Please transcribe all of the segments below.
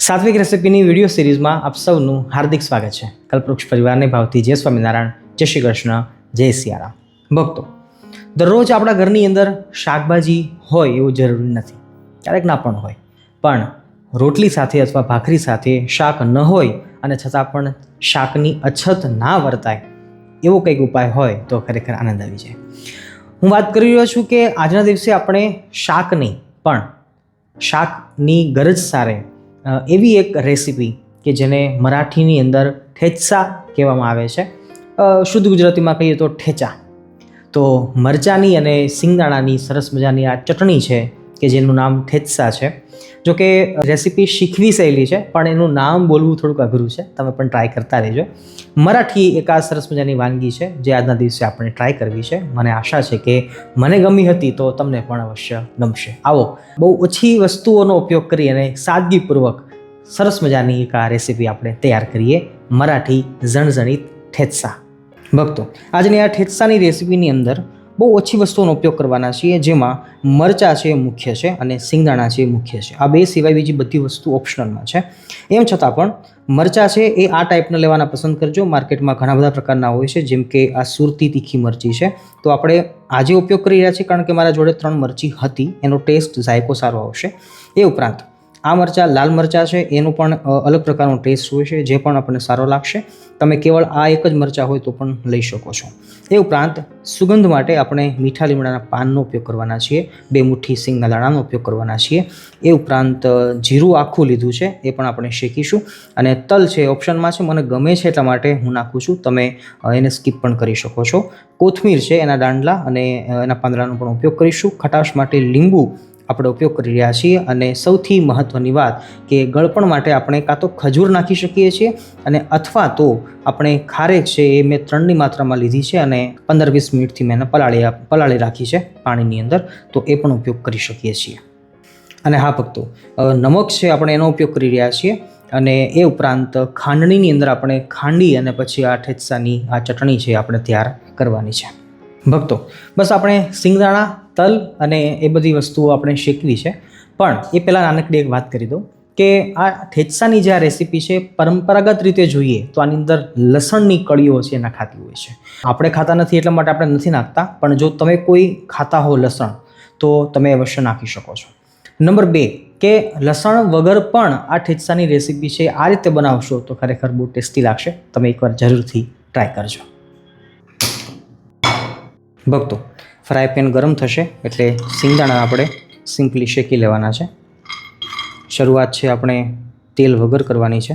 સાત્વિક રેસિપીની video સિરીઝમાં આપ સૌનું હાર્દિક સ્વાગત છે. કલ્પવૃક્ષ પરિવારને ભાવથી જય સ્વામિનારાયણ, જય શ્રી કૃષ્ણ, જય સિયારામ. ભક્તો, દરરોજ આપણા ઘરની અંદર શાકભાજી હોય એવું જરૂરી નથી. ક્યારેક ના પણ હોય. પણ રોટલી સાથે અથવા ભાખરી સાથે શાક ન હોય અને છતાં પણ શાકની અછત ના વર્તાય એવો કંઈક ઉપાય હોય તો ખરેખર આનંદ આવી જાય. હું વાત કરી રહ્યો છું કે આજના દિવસે આપણે શાક નહીં, પણ શાકની ગરજ સારે એવી એક રેસીપી કે જેને મરાઠીની અંદર ઠેચસા કહેવામાં આવે છે. શુદ્ધ ગુજરાતીમાં કહીએ તો ઠેચા. તો મરચાની અને સિંગદાણાની સરસ મજાની આ ચટણી છે કે જેનું નામ ઠેચસા છે. જો કે રેસીપી શીખવી સહેલી છે, પણ એનું નામ બોલવું થોડુંક અઘરું છે. તમે પણ ટ્રાય કરતા રહેજો. મરાઠી એક આ સરસ મજાની વાનગી છે, જે આજના દિવસે આપણે ટ્રાય કરવી છે. મને આશા છે કે મને ગમી હતી તો તમને પણ અવશ્ય ગમશે. આવો, બહુ ઓછી વસ્તુઓનો ઉપયોગ કરી અને સાદગીપૂર્વક સરસ મજાની એક આ રેસીપી આપણે તૈયાર કરીએ. મરાઠી ઝણઝણીત ઠેચસા. ભક્તો, આજની આ ઠેચસાની રેસીપીની અંદર બહુ ઓછી વસ્તુઓનો ઉપયોગ કરવાના છીએ, જેમાં મરચાં છે એ મુખ્ય છે અને સિંગદાણા છે એ મુખ્ય છે. આ બે સિવાય બીજી બધી વસ્તુ ઓપ્શનલમાં છે. એમ છતાં પણ મરચાં છે એ આ ટાઈપના લેવાના પસંદ કરજો. માર્કેટમાં ઘણા બધા પ્રકારના હોય છે, જેમ કે આ સુરતી તીખી મરચી છે. તો આપણે આજે ઉપયોગ કરી રહ્યા છીએ, કારણ કે મારા જોડે ત્રણ મરચી હતી. એનો ટેસ્ટ ઝાયકો સારો આવશે. એ ઉપરાંત આ મરચાં લાલ મરચાં છે, એનો પણ અલગ પ્રકારનો ટેસ્ટ હોય છે, જે પણ આપણને સારો લાગશે. તમે કેવળ આ એક જ મરચાં હોય તો પણ લઈ શકો છો. એ ઉપરાંત, સુગંધ માટે આપણે મીઠા લીમડાના પાનનો ઉપયોગ કરવાના છીએ, બે મુઠ્ઠી સિંગના દાણાનો ઉપયોગ કરવાના છીએ. એ ઉપરાંત જીરું આખું લીધું છે, એ પણ આપણે શેકીશું. અને તલ છે ઓપ્શનમાં છે, મને ગમે છે એટલા માટે હું નાખું છું. તમે એને સ્કીપ પણ કરી શકો છો. કોથમીર છે, એના દાંડલા અને એના પાંદડાનો પણ ઉપયોગ કરીશું. ખટાશ માટે લીંબુ આપણે ઉપયોગ કરી રહ્યા છીએ અને સૌથી મહત્ત્વની વાત કે ગળપણ માટે આપણે કાં તો ખજૂર નાખી શકીએ છીએ અને અથવા તો આપણે ખારેક છે એ મેં ત્રણની માત્રામાં લીધી છે અને પંદર વીસ મિનિટથી મેં એને પલાળી પલાળી રાખી છે પાણીની અંદર, તો એ પણ ઉપયોગ કરી શકીએ છીએ. અને હા ભક્તો નમક છે આપણે એનો ઉપયોગ કરી રહ્યા છીએ અને એ ઉપરાંત ખાંડણીની અંદર આપણે ખાંડી અને પછી આ ઠેચસાની, આ ચટણી છે આપણે તૈયાર કરવાની છે. ભક્તો. બસ આપણે સિંગદાણા, તલ અને એ બધી વસ્તુઓ આપણે શેકવી છે. પણ એ પહેલાં નાનકડી એક વાત કરી દઉં કે આ ઠેચસાની જે આ રેસીપી છે, પરંપરાગત રીતે જોઈએ તો આની અંદર લસણની કળીઓ છે એના ખાતી હોય છે. આપણે ખાતા નથી એટલા માટે આપણે નથી નાખતા, પણ જો તમે કોઈ ખાતા હો લસણ, તો તમે અવશ્ય નાખી શકો છો. નંબર બે, કે લસણ વગર પણ આ ઠેચસાની રેસીપી છે, આ રીતે બનાવશો તો ખરેખર બહુ ટેસ્ટી લાગશે. તમે એકવાર જરૂરથી ટ્રાય કરજો. ભક્તો, ફ્રાય પેન ગરમ થશે એટલે સિંગદાણા આપણે સિમ્પલી શેકી લેવાના છે. શરૂઆત છે આપણે તેલ વગર કરવાની છે.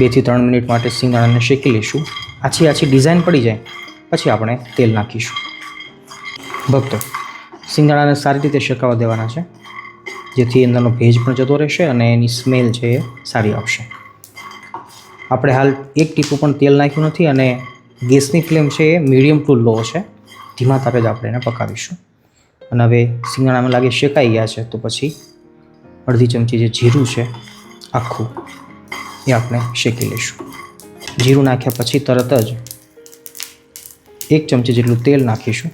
બેથી ત્રણ મિનિટ માટે સિંગદાણાને શેકી લઈશું. આછી આછી ડિઝાઇન પડી જાય, પછી આપણે તેલ નાખીશું. ભક્તો, સિંગદાણાને સારી રીતે શેકાવા દેવાના છે, જેથી અંદરનો ભેજ પણ જતો રહેશે અને એની સ્મેલ છે એ સારી આવશે આપણે હાલ એક ટીપું પણ તેલ નાખ્યું નથી અને ગેસની ફ્લેમ છે એ મીડિયમ ટુ લો છે. ધીમા તાપે જ આપણે એને પકાવીશું. અને હવે સિંગદાણામાં લાગે શેકાઈ ગયા છે તો પછી અડધી ચમચી જે જીરું છે આખું એ આપણે શેકી લઈશું. જીરું નાખ્યા પછી તરત જ એક ચમચી જેટલું તેલ નાખીશું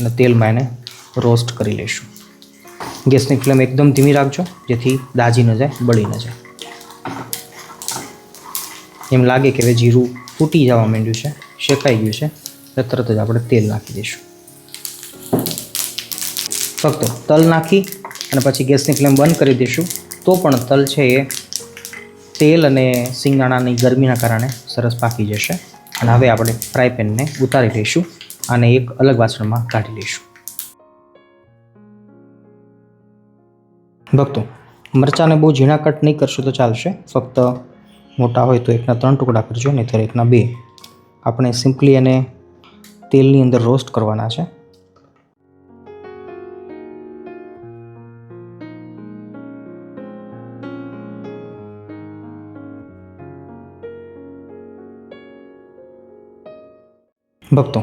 અને તેલમાં એને રોસ્ટ કરી લઈશું. ગેસની ફ્લેમ એકદમ ધીમી રાખજો, જેથી દાજી ન જાય, બળી ન જાય. એમ લાગે કે હવે જીરું ફૂટી જવા માંડ્યું છે. શેકાઈ ગયું છે એટલે તરત જ આપણે તેલ નાખી દઈશું. ફક્ત તલ નાખી અને પછી ગેસની ફ્લેમ બંધ કરી દઈશું. તો પણ તલ છે એ તેલ અને સિંગદાણાની ગરમીના કારણે સરસ પાકી જશે. અને હવે આપણે ફ્રાય પેનને ઉતારી લઈશું અને એક અલગ વાસણમાં કાઢી લઈશું. ભક્તો, મરચાંને બહુ ઝીણા કટ નહીં કરશો તો ચાલશે. ફક્ત મોટા હોય તો એકના ત્રણ ટુકડા કરજો, નહીંતર એકના બે. આપણે સિમ્પલી એને તેલની અંદર રોસ્ટ કરવાના છે. ભક્તો,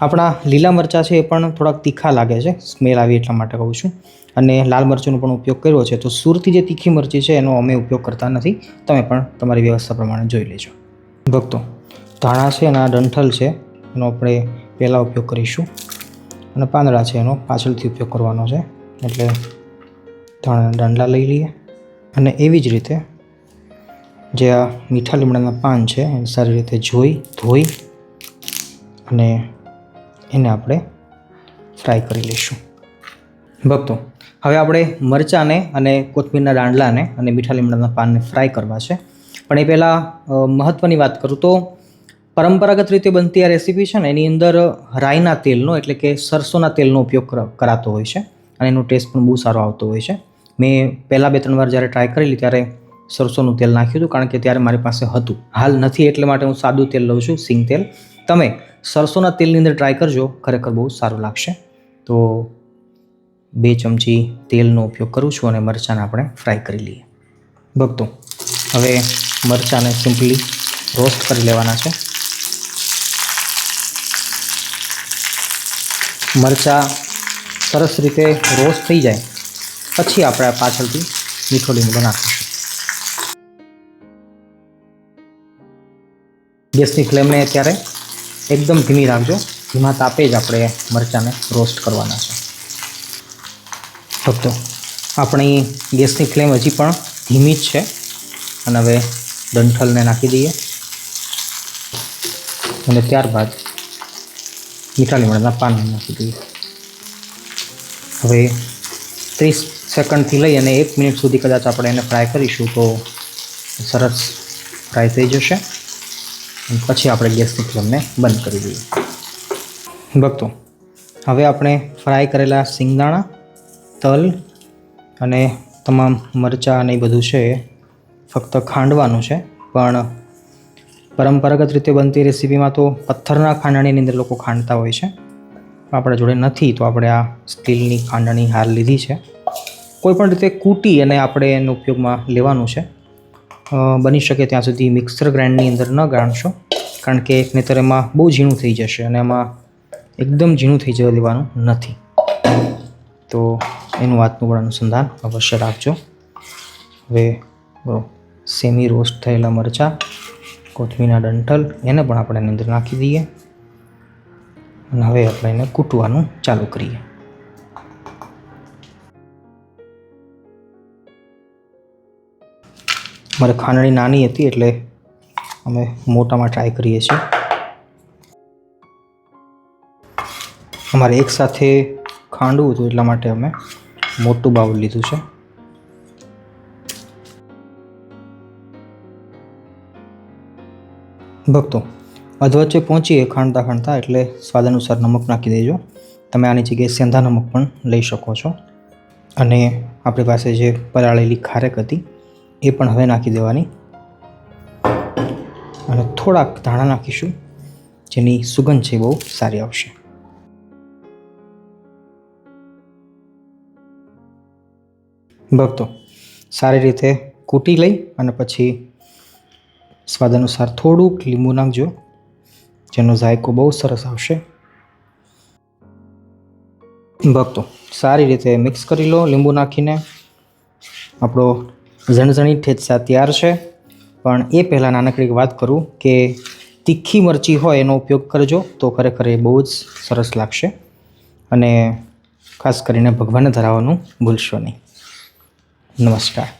આપણા લીલા મરચાં છે એ પણ થોડાક તીખા લાગે છે, સ્મેલ આવી એટલા માટે કહું છું. અને લાલ મરચુંનો પણ ઉપયોગ કર્યો છે, તો સુરતી જે તીખી મરચી છે એનો અમે ઉપયોગ કરતા નથી. તમે પણ તમારી વ્યવસ્થા પ્રમાણે જોઈ લેજો. ભક્તો ધાણા છે એના ડંઠલ છે, એનો આપણે પહેલાં ઉપયોગ કરીશું. અને પાંદડા છે, એનો પાછળથી ઉપયોગ કરવાનો છે. એટલે ધાણા ડંડલા લઈ લઈએ. અને એવી જ રીતે જે આ મીઠા લીમડાના પાન છે, એને સારી રીતે જોઈ, ધોઈ અને એને આપણે ફ્રાય કરી લઈશું. ભક્તો, હવે આપણે મરચાંને અને કોથમીરના દાંડલાને અને મીઠા લીમડાના પાનને ફ્રાય કરવા છે. પણ એ પહેલાં મહત્ત્વની વાત કરું તો પરંપરાગત રીતે બનતી આ રેસીપી છે ને, એની અંદર રાઈના તેલનો એટલે કે સરસોના તેલનો ઉપયોગ કર- કરાતો હોય છે અને એનો ટેસ્ટ પણ બહુ સારો આવતો હોય છે. મેં પહેલાં બે ત્રણ વાર જ્યારે ટ્રાય કરેલી ત્યારે સરસોનું તેલ નાખ્યું હતું કારણ કે ત્યારે મારી પાસે હતું. હાલ નથી એટલે માટે હું સાદું તેલ લઉં છું, સિંગ તેલ. તમે સરસોના તેલની અંદર ટ્રાય કરજો, ખરેખર બહુ સારું લાગશે. તો બે ચમચી તેલનો ઉપયોગ કરું છું અને મરચાંને આપણે ફ્રાય કરી લઈએ. ભક્તો, હવે મરચાંને સિમ્પલી રોસ્ટ કરી લેવાના છે. મરચાં સરસ રીતે રોસ્ટ થઈ જાય. પછી આપણે પાછળથી મીઠો લીંબુ નાખીશું ગેસની ફ્લેમને અત્યારે એકદમ ધીમી રાખજો. ધીમા તાપે જ આપણે મરચાંને રોસ્ટ કરવાના છે. ભક્તો આપણી ગેસની ફ્લેમ હજી પણ ધીમી જ છે. અને હવે ડંઠલને નાખી દઈએ. અને ત્યારબાદ મીઠા લીમડાના પાન નાખી દઈએ હવે ત્રીસ સેકન્ડથી લઈ અને એક મિનિટ સુધી કદાચ આપણે એને ફ્રાય કરીશું તો સરસ ફ્રાય થઈ જશે. પછી આપણે ગેસની ફ્લેમને બંધ કરી દઈએ. ભક્તો, હવે આપણે ફ્રાય કરેલા સિંગદાણા, તલ અને તમામ મરચાં અને એ બધું છે ફક્ત ખાંડવાનું છે. પણ પરંપરાગત રીતે બનતી રેસીપીમાં તો પથ્થરના ખાંડણીની અંદર લોકો ખાંડતા હોય છે. આપણા જોડે નથી તો આપણે આ સ્ટીલની ખાંડણી હાર લીધી છે. કોઈ પણ રીતે કૂટી અને આપણે એનો ઉપયોગમાં લેવાનું છે. બની શકે ત્યાં સુધી મિક્સર ગ્રાઇન્ડની અંદર ન ગાણશો કારણ કે નહીંતર એમાં બહુ ઝીણું થઈ જશે અને એમાં એકદમ ઝીણું થઈ જવા દેવાનું નથી. તો એનું વાતનું પણ અનુસંધાન અવશ્ય રાખજો. હવે સેમી રોસ્ટ થયેલા મરચાં કોથમીના ડંઠલ, એને પણ આપણે એની અંદર નાખી દઈએ. અને હવે આપણે એને કૂટવાનું ચાલુ કરીએ. મારે ખાંડણી નાની હતી એટલે અમે મોટામાં ટ્રાય કરીએ છીએ. અમારે એકસાથે ખાંડવું હતું એટલા માટે અમે મોટું બાઉલ લીધું છે. ભક્તો અધવચ્ચે પહોંચીએ ખાંડતા ખાંડતા એટલે સ્વાદ અનુસાર નમક નાખી દેજો. તમે આની જગ્યાએ સેંધા નમક પણ લઈ શકો છો. અને આપણી પાસે જે પલાળેલી ખારેક હતી, એ પણ હવે નાખી દેવાની. અને થોડાક ધાણા નાખીશું, જેની સુગંધ છે બહુ સારી આવશે. ભક્તો, સારી રીતે કૂટી લઈ અને પછી સ્વાદ અનુસાર થોડુંક લીંબુ નાખજો, જેનો જાયકો બહુ સરસ આવશે. ભક્તો, સારી રીતે મિક્સ કરી લો લીંબુ નાખીને. આપણો ઝણઝણી ઠેચા તૈયાર છે. પણ એ પહેલાં નાનકડી વાત કરું કે તીખી મરચી હોય એનો ઉપયોગ કરજો, તો ખરેખર એ બહુ જ સરસ લાગશે. અને ખાસ કરીને ભગવાનને ધરાવવાનું ભૂલશો નહીં. નમસ્કાર.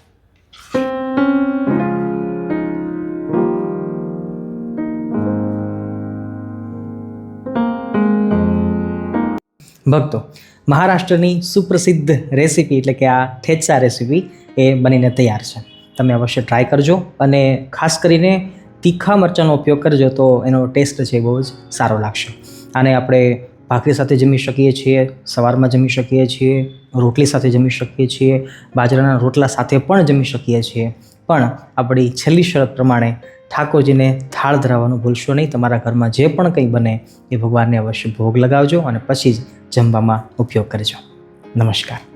ભક્તો, મહારાષ્ટ્રની સુપ્રસિદ્ધ રેસીપી એટલે કે આ ઠેચા રેસીપી એ બનીને તૈયાર છે. તમે અવશ્ય ટ્રાય કરજો અને ખાસ કરીને તીખા મરચાંનો ઉપયોગ કરજો તો એનો ટેસ્ટ છે બહુ જ સારો લાગશે. આને આપણે ભાખરી સાથે જમી શકીએ છીએ, સવારમાં જમી શકીએ છીએ, રોટલી સાથે જમી શકીએ છીએ, બાજરાના રોટલા સાથે પણ જમી શકીએ છીએ. પણ આપણી છેલ્લી શરત પ્રમાણે ઠાકોરજીને થાળ ધરાવવાનું ભૂલશો નહીં, તમારા ઘરમાં જે પણ કંઈ બને એ ભગવાનને અવશ્ય ભોગ લગાવજો અને પછી જ જમવામાં ઉપયોગ કરજો નમસ્કાર.